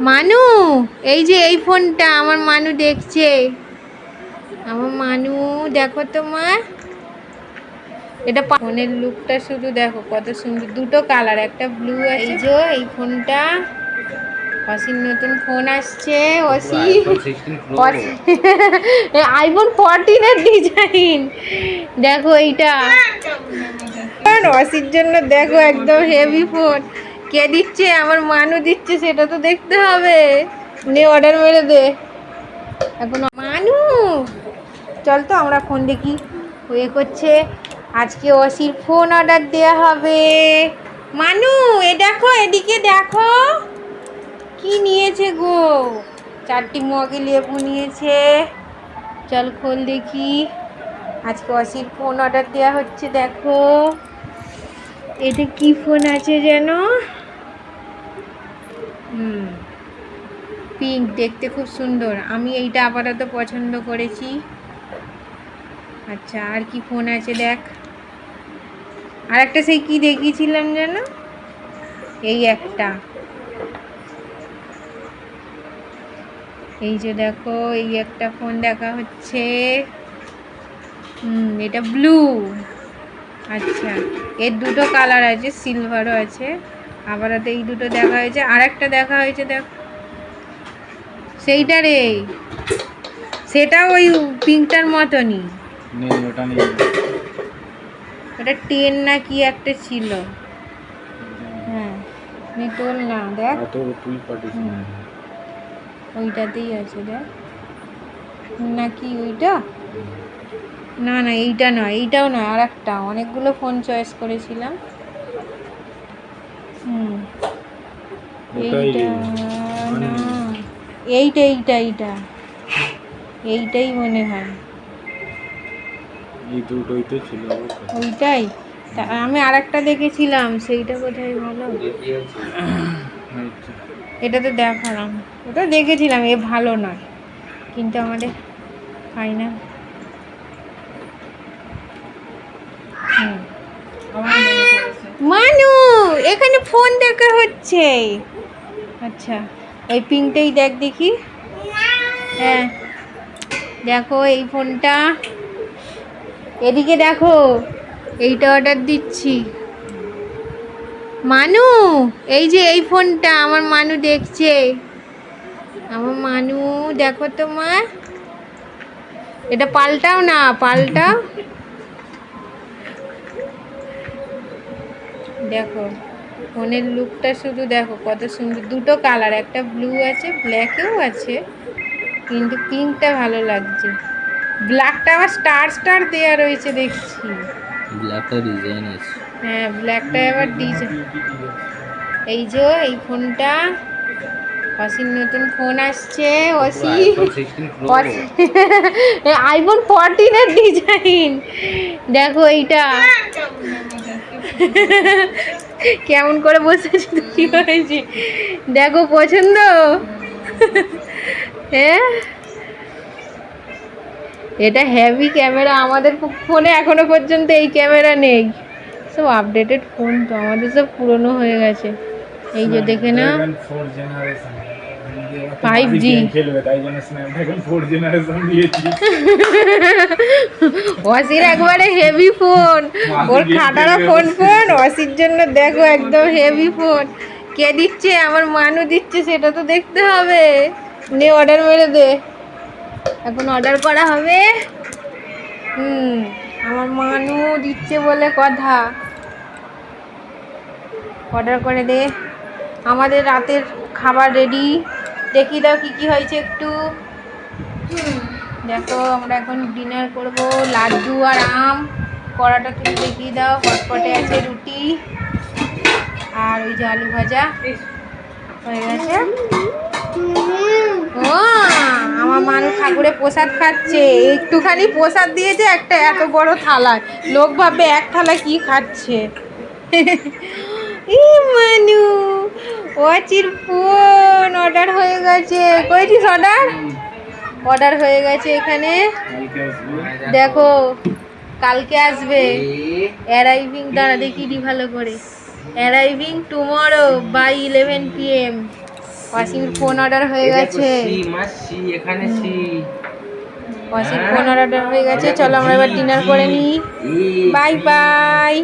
মানু এই যে এই ফোনটা আমার মানু দেখছে। আমার মানু দেখো তোমার। এটা পা- ফোনের লুকটা শুধু দেখো কত সুন্দর দুটো কালার একটা ব্লু এই যে এই ফোনটা। অসির নতুন ফোন আসছে অসি আইফোন ফোরটিনের ডিজাইন দেখো এইটা। অসির জন্য দেখো একদম হেভি ফোন কে দিচ্ছে? আমার মানু দিচ্ছে, সেটা তো দেখতে হবে। নে অর্ডার মেরে দে। এখন মানু! চল তো, আমরা ফোন দেখি ওয়ে করছে। আজকে অসির ফোন অর্ডার দেওয়া হবে। মানু, এ দেখো, এদিকে দেখো। কি নিয়েছে গো? চারটি মগে লেবু নিয়েছে। চল খোল দেখি। আজকে অসির ফোন অর্ডার দেওয়া হচ্ছে, দেখো। এটা কি ফোন আছে যেন হুম পিঙ্ক দেখতে খুব সুন্দর। আমি এইটা আপাতত পছন্দ করেছি। আচ্ছা আর কি ফোন আছে দেখ। আর একটা সেই কি দেখিয়েছিলাম যেন এই একটা। এই যে দেখো, এই একটা ফোন দেখা হচ্ছে। হুম, এটা ব্লু আচ্ছা এর দুটো কালার আছে সিলভারও আছে। আপাতত এই দুটো দেখা হয়েছে। আর একটা দেখা হয়েছে, দেখ। সেইটা রে। সেটা ওই পিঙ্কটার মতনই। নেই ওটা নেই। ওটা টেন না কি একটা ছিল। হ্যাঁ নি তোল না দেখ তুই। ওইটাতেই আছে দেখ। নাকি ওইটা? না না এইটা নয় এইটাও নয় আর একটা অনেকগুলো ফোন চয়েস করেছিলাম। হুম। এইটা এইটা এইটা এইটা। এইটাই মনে হয়। এই দুটোই তো ছিল ওইটাই। আমি আর একটা দেখেছিলাম সেইটা কোথায় ভালো। এটা তো দেখালাম। ওটা দেখেছিলাম এ ভালো নয়। কিন্তু আমাদের হয় ফাইনাল মানু এখানে ফোন দেখা হচ্ছে। আচ্ছা। ওই পিঙ্কটাই দেখ দেখি। হ্যাঁ দেখো এই ফোনটা। এদিকে দেখো, এইটা অর্ডার দিচ্ছি। মানু, এই যে এই ফোনটা, আমার মানু দেখছে। আমার মানু, দেখো তোমার। এটা পাল্টাও না, পাল্টাও। দেখো। ফোনের লুকটা শুধু দেখো কত সুন্দর। দুটো কালার একটা ব্লু আছে ব্ল্যাকেও আছে কিন্তু পিঙ্কটা ভালো লাগছে। ব্ল্যাকটা আবার স্টার স্টার দেওয়া রয়েছে দেখছি। ব্ল্যাকটা ডিজাইন আছে। হ্যাঁ ব্ল্যাকটা আবার ডিজাইন। এই যে এই ফোনটা। অসির নতুন ফোন আসছে অসি আইফোন ফোরটিনের ডিজাইন। দেখো এইটা। কেমন করে বসে আছি কি হয়েছি দেখো পছন্দ? হ্যাঁ এটা হেভি ক্যামেরা আমাদের ফোনে এখনও পর্যন্ত এই ক্যামেরা নেই। সব আপডেটেড ফোন তো আমাদের সব পুরনো হয়ে গেছে। এই যে দেখে না Snapdragon 4 generation। 5G game খেলবে তাই জন্য স্ন্যাপড্রাগন ফোর জেনারেশন দিয়েছি। অসির একবারে হেভি ফোন ওর খাটারা ফোন ফোন অসির জন্য দেখো একদম হেভি ফোন কে দিচ্ছে? আমার মানু দিচ্ছে সেটা তো দেখতে হবে। নে অর্ডার মেরে দে। এখন অর্ডার করা হবে। হুম আমার মানু দিচ্ছে বলে কথা। অর্ডার করে দে। আমাদের রাতের খাবার রেডি দেখি দাও কি কি হয়েছে একটু। দেখো আমরা এখন ডিনার করব লাড্ডু আর আম। কড়াটা তুলে দেখিয়ে দাও হটপটে আছে রুটি আর ওই যে আলু ভাজা। হয়ে গেছে। ও আমার মানুষ ঠাকুরে প্রসাদ খাচ্ছে। একটুখানি প্রসাদ দিয়েছে একটা এত বড় থালায়। লোক ভাববে এক থালা কি খাচ্ছে? ই মানু ওয়াচির ফোন অর্ডার হয়ে গেছে। কইছিস অর্ডার অর্ডার হয়ে গেছে এখানে। দেখো কালকে আসবে। অ্যারাইভিং দাঁড়া দেখি দি ভালো করে। Arriving tomorrow by eleven PM ওয়াসিমের phone order হয়ে গেছে। এখানে সি। ওয়াসির ফোন অর্ডার হয়ে গেছে। চলো আমরা এবার ডিনার করে নিই। Bye bye